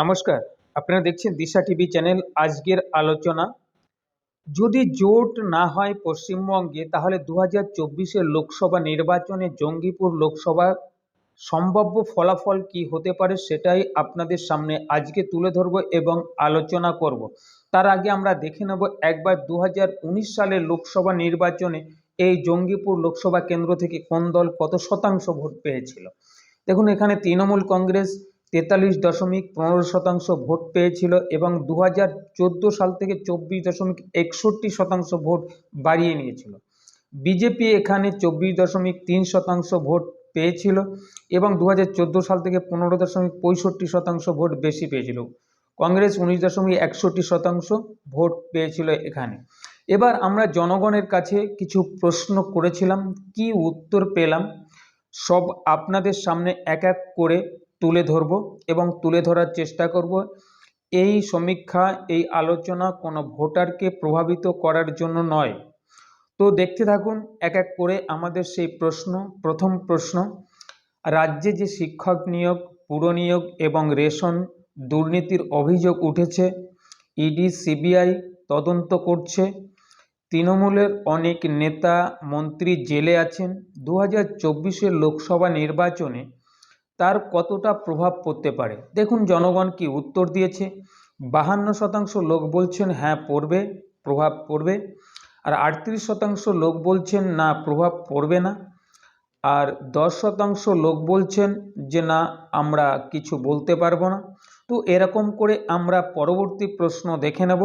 নমস্কার, আপনারা দেখছেন দিশা টিভি চ্যানেল, আজকের আলোচনা। যদি জোট না হয় পশ্চিমবঙ্গে, তাহলে দু হাজার চব্বিশের লোকসভা নির্বাচনে জঙ্গিপুর লোকসভা সম্ভাব্য ফলাফল কি হতে পারে সেটাই আপনাদের সামনে আজকে তুলে ধরব এবং আলোচনা করব। তার আগে আমরা দেখে নেব একবার দু হাজার উনিশ সালের লোকসভা নির্বাচনে এই জঙ্গিপুর লোকসভা কেন্দ্র থেকে কোন দল কত শতাংশ ভোট পেয়েছিল। দেখুন, এখানে তৃণমূল কংগ্রেস তেতাল্লিশ দশমিক পনেরো শতাংশ ভোট পেয়েছিল এবং দু হাজার চোদ্দ সাল থেকে চব্বিশ দশমিক একষট্টি শতাংশ ভোট বাড়িয়ে নিয়েছিল। বিজেপি এখানে চব্বিশ দশমিক তিন শতাংশ ভোট পেয়েছিল এবং দু হাজার চোদ্দ সাল থেকে পনেরো দশমিক পঁয়ষট্টি শতাংশ ভোট বেশি পেয়েছিল। কংগ্রেস উনিশ দশমিক একষট্টি শতাংশ ভোট পেয়েছিল এখানে। এবার আমরা জনগণের কাছে কিছু প্রশ্ন করেছিলাম, কি উত্তর পেলাম? সব আপনাদের সামনে এক এক করে তুলে ধরব এবং তুলে ধরার চেষ্টা করব। এই সমীক্ষা, এই আলোচনা কোনো ভোটারকে প্রভাবিত করার জন্য নয়। তো দেখতে থাকুন, এক এক করে আমাদের সেই প্রশ্ন, প্রথম প্রশ্ন, রাজ্যে যে শিক্ষক নিয়োগ, পুর নিয়োগ এবং রেশন দুর্নীতির অভিযোগ উঠেছে, ইডি, সিবিআই তদন্ত করছে, তৃণমূলের অনেক নেতা, মন্ত্রী জেলে আছেন। দু হাজার লোকসভা নির্বাচনে তার কতটা প্রভাব পড়তে পারে? দেখুন, জনগণ কি উত্তর দিয়েছে? বাহান্ন শতাংশ লোক বলছেন হ্যাঁ পড়বে, প্রভাব পড়বে। আর আটত্রিশ শতাংশ লোক বলছেন, না, প্রভাব পড়বে না। আর দশ শতাংশ লোক বলছেন যে, না, আমরা কিছু বলতে পারব না। তো এরকম করে আমরা পরবর্তী প্রশ্ন দেখে নেব।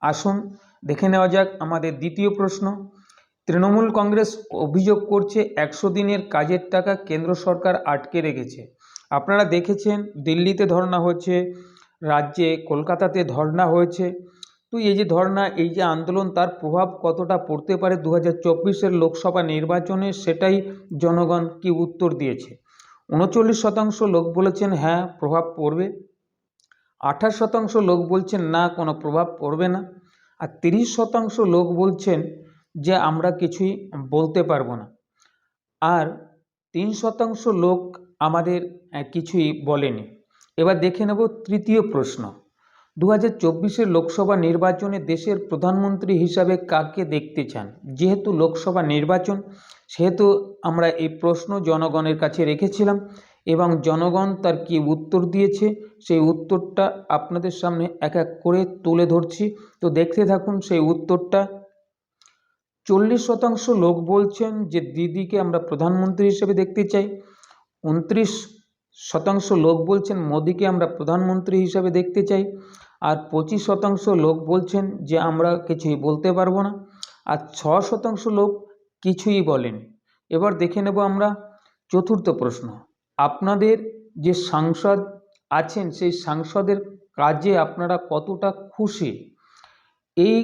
আসুন, দেখে নেওয়া যাক আমাদের দ্বিতীয় প্রশ্ন। তৃণমূল কংগ্রেস অভিযোগ করছে, একশো দিনের কাজের টাকা কেন্দ্র সরকার আটকে রেখেছে। আপনারা দেখেছেন দিল্লিতে ধর্না হয়েছে রাজ্যে কলকাতাতে ধর্না হয়েছে। তো এই যে ধর্না এই যে আন্দোলন, তার প্রভাব কতটা পড়তে পারে দু হাজার লোকসভা নির্বাচনে, সেটাই জনগণ কি উত্তর দিয়েছে? উনচল্লিশ শতাংশ লোক বলেছেন হ্যাঁ প্রভাব পড়বে। আঠাশ শতাংশ লোক বলছেন, না, কোনো প্রভাব পড়বে না। আর তিরিশ শতাংশ লোক বলছেন যে, আমরা কিছুই বলতে পারব না। আর তিন শতাংশ লোক আমাদের কিছুই বলেনি। এবার দেখে নেব তৃতীয় প্রশ্ন। দু হাজার চব্বিশের লোকসভা নির্বাচনে দেশের প্রধানমন্ত্রী হিসাবে কাকে দেখতে চান? যেহেতু লোকসভা নির্বাচন, সেহেতু আমরা এই প্রশ্ন জনগণের কাছে রেখেছিলাম এবং জনগণ তার কি উত্তর দিয়েছে, সেই উত্তরটা আপনাদের সামনে এক এক করে তুলে ধরছি। তো দেখতে থাকুন সেই উত্তরটা। চল্লিশ শতাংশ লোক বলছেন যে দিদিকে আমরা প্রধানমন্ত্রী হিসেবে দেখতে চাই। উনত্রিশ শতাংশ লোক বলছেন মোদিকে আমরা প্রধানমন্ত্রী হিসাবে দেখতে চাই, আর পঁচিশ শতাংশ লোক বলছেন যে আমরা কিছুই বলতে পারব না, আর ছ শতাংশ লোক কিছুই বলেন। এবার দেখে নেব আমরা চতুর্থ প্রশ্ন। আপনাদের যে সাংসদ আছেন, সেই সাংসদের কাজে আপনারা কতটা খুশি? এই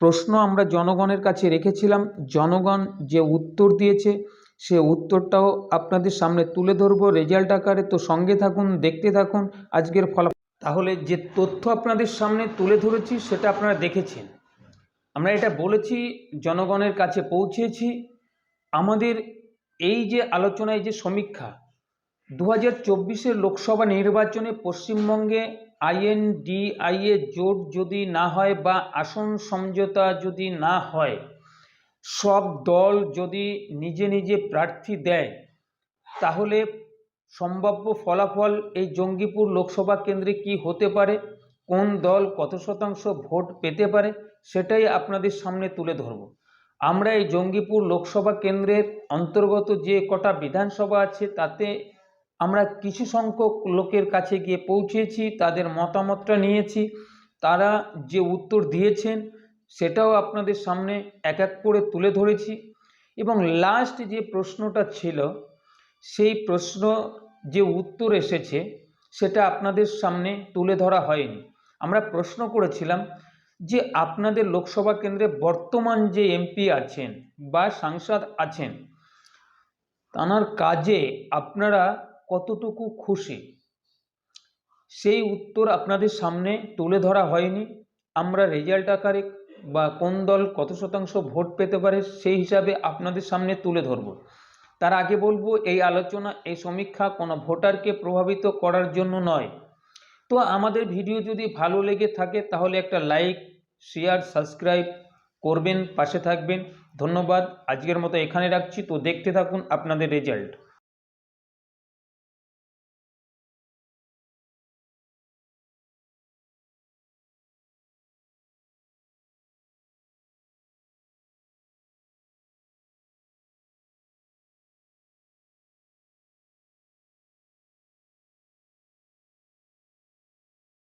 প্রশ্ন আমরা জনগণের কাছে রেখেছিলাম। জনগণ যে উত্তর দিয়েছে সে উত্তরটাও আপনাদের সামনে তুলে ধরবো। রেজাল্ট আকারে তো সঙ্গে থাকুন, দেখতে থাকুন, আজকের ফলাফল। তাহলে যে তথ্য আপনাদের সামনে তুলে ধরেছি, সেটা আপনারা দেখেছেন। আমরা এটা বলেছি, জনগণের কাছে পৌঁছেছি। আমাদের এই যে আলোচনায় যে সমীক্ষা দু হাজার চব্বিশের লোকসভা নির্বাচনে পশ্চিমবঙ্গে আইএনডিআইএ জোট যদি না হয় বা আসন সমঝোতা যদি না হয় সব দল যদি নিজে নিজে প্রার্থী দেয়, তাহলে সম্ভাব্য ফলাফল এই জঙ্গিপুর লোকসভা কেন্দ্রে কি হতে পারে? কোন দল কত শতাংশ ভোট পেতে পারে? সেটাই আপনাদের সামনে তুলে ধরব। আমরা এই জঙ্গিপুর লোকসভা কেন্দ্রের অন্তর্গত যে কটা বিধানসভা আছে, তাতে আমরা কিছু সংখ্যক লোকের কাছে গিয়ে পৌঁছেছি, তাদের মতামতটা নিয়েছি। তারা যে উত্তর দিয়েছেন সেটাও আপনাদের সামনে এক এক করে তুলে ধরেছি। এবং লাস্ট যে প্রশ্নটা ছিল, সেই প্রশ্ন যে উত্তর এসেছে, সেটা আপনাদের সামনে তুলে ধরা হয়নি। আমরা প্রশ্ন করেছিলাম যে আপনাদের লোকসভা কেন্দ্রে বর্তমান যে এমপি আছেন বা সাংসদ আছেন, তাঁর কাজে আপনারা কতটুকু খুশি? সেই উত্তর আপনাদের সামনে তুলে ধরা হয়নি। আমরা রেজাল্ট আকারে বা কোন দল কত শতাংশ ভোট পেতে পারে সেই হিসাবে আপনাদের সামনে তুলে ধরব। তার আগে বলব, এই আলোচনা, এই সমীক্ষা কোনো ভোটারকে প্রভাবিত করার জন্য নয়। তো আমাদের ভিডিও যদি ভালো লেগে থাকে, তাহলে একটা লাইক, শেয়ার, সাবস্ক্রাইব করবেন, পাশে থাকবেন। ধন্যবাদ। আজকের মতো এখানে রাখছি। তো দেখতে থাকুন আপনাদের রেজাল্ট।